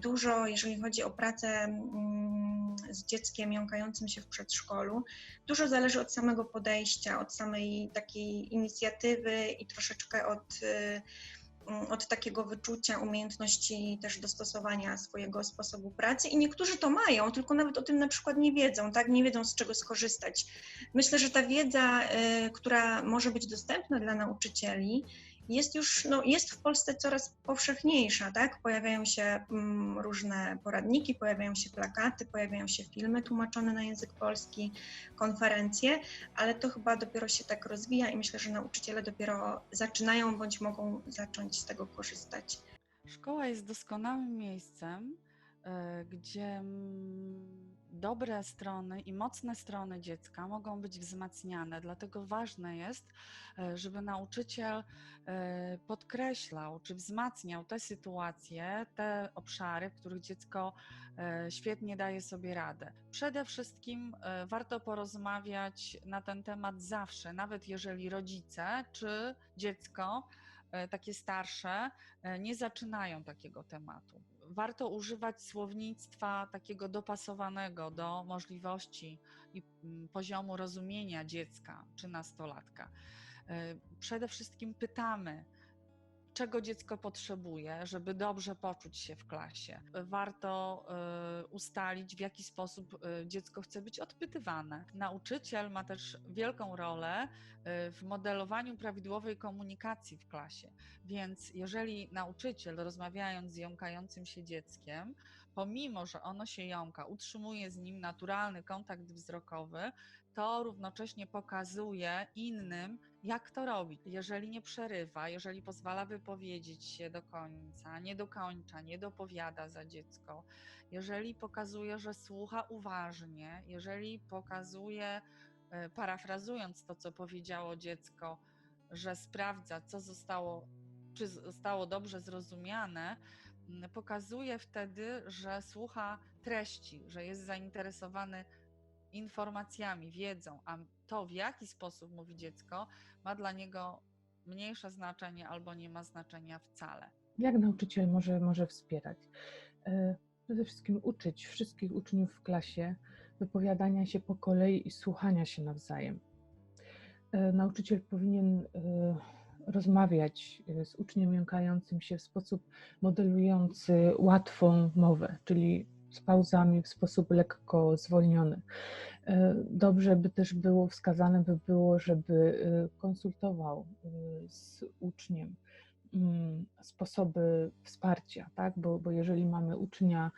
dużo, jeżeli chodzi o pracę mm, z dzieckiem jąkającym się w przedszkolu, dużo zależy od samego podejścia, od samej takiej inicjatywy i troszeczkę od y, od takiego wyczucia, umiejętności też dostosowania swojego sposobu pracy i niektórzy to mają, tylko nawet o tym na przykład nie wiedzą, tak, nie wiedzą z czego skorzystać. Myślę, że ta wiedza, y, która może być dostępna dla nauczycieli, jest już, no, jest w Polsce coraz powszechniejsza, tak? Pojawiają się mm, różne poradniki, pojawiają się plakaty, pojawiają się filmy tłumaczone na język polski, konferencje, ale to chyba dopiero się tak rozwija i myślę, że nauczyciele dopiero zaczynają bądź mogą zacząć z tego korzystać. Szkoła jest doskonałym miejscem, y, gdzie dobre strony i mocne strony dziecka mogą być wzmacniane. Dlatego ważne jest, e, żeby nauczyciel e, podkreślał czy wzmacniał te sytuacje, te obszary, w których dziecko e, świetnie daje sobie radę. Przede wszystkim warto porozmawiać na ten temat zawsze, nawet jeżeli rodzice czy dziecko takie starsze nie zaczynają takiego tematu warto używać słownictwa takiego dopasowanego do możliwości i mm, poziomu rozumienia dziecka czy nastolatka. E, przede wszystkim pytamy, czego dziecko potrzebuje, żeby dobrze poczuć się w klasie. Warto y, ustalić, w jaki sposób y, dziecko chce być odpytywane. Nauczyciel ma też wielką rolę y, w modelowaniu prawidłowej komunikacji w klasie. Więc jeżeli nauczyciel, rozmawiając z jąkającym się dzieckiem, pomimo, że ono się jąka, utrzymuje z nim naturalny kontakt wzrokowy, to równocześnie pokazuje innym, jak to robić. Jeżeli nie przerywa, jeżeli pozwala wypowiedzieć się do końca, nie dokończa, nie dopowiada za dziecko, jeżeli pokazuje, że słucha uważnie, jeżeli pokazuje, e, parafrazując to, co powiedziało dziecko, że sprawdza, co zostało, czy zostało dobrze zrozumiane, pokazuje wtedy, że słucha treści, że jest zainteresowany informacjami, wiedzą, a to w jaki sposób mówi dziecko, ma dla niego mniejsze znaczenie albo nie ma znaczenia wcale. Jak nauczyciel może, może wspierać? E, przede wszystkim uczyć wszystkich uczniów w klasie wypowiadania się po kolei i słuchania się nawzajem. E, nauczyciel powinien e, rozmawiać z uczniem jąkającym się w sposób modelujący łatwą mowę, czyli z pauzami w sposób lekko zwolniony. E, dobrze by też było wskazane by było, żeby e, konsultował e, z uczniem mm, sposoby wsparcia, tak? bo, bo jeżeli mamy ucznia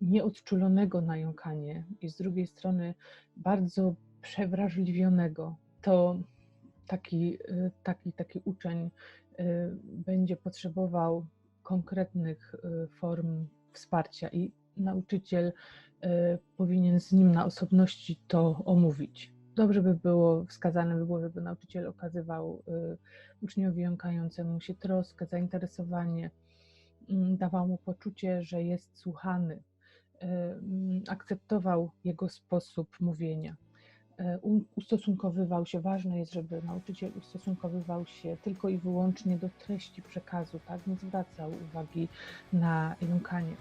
nieodczulonego na jąkanie i z drugiej strony bardzo przewrażliwionego, to taki, taki, taki uczeń będzie potrzebował konkretnych form wsparcia i nauczyciel e, powinien z nim na osobności to omówić. Dobrze by było, wskazane by było, żeby nauczyciel okazywał e, uczniowi jąkającemu się troskę, zainteresowanie, mm, dawał mu poczucie, że jest słuchany, e, mm, akceptował jego sposób mówienia. E, ustosunkowywał się, ważne jest, żeby nauczyciel ustosunkowywał się tylko i wyłącznie do treści przekazu, tak? Nie zwracał uwagi na jąkanie.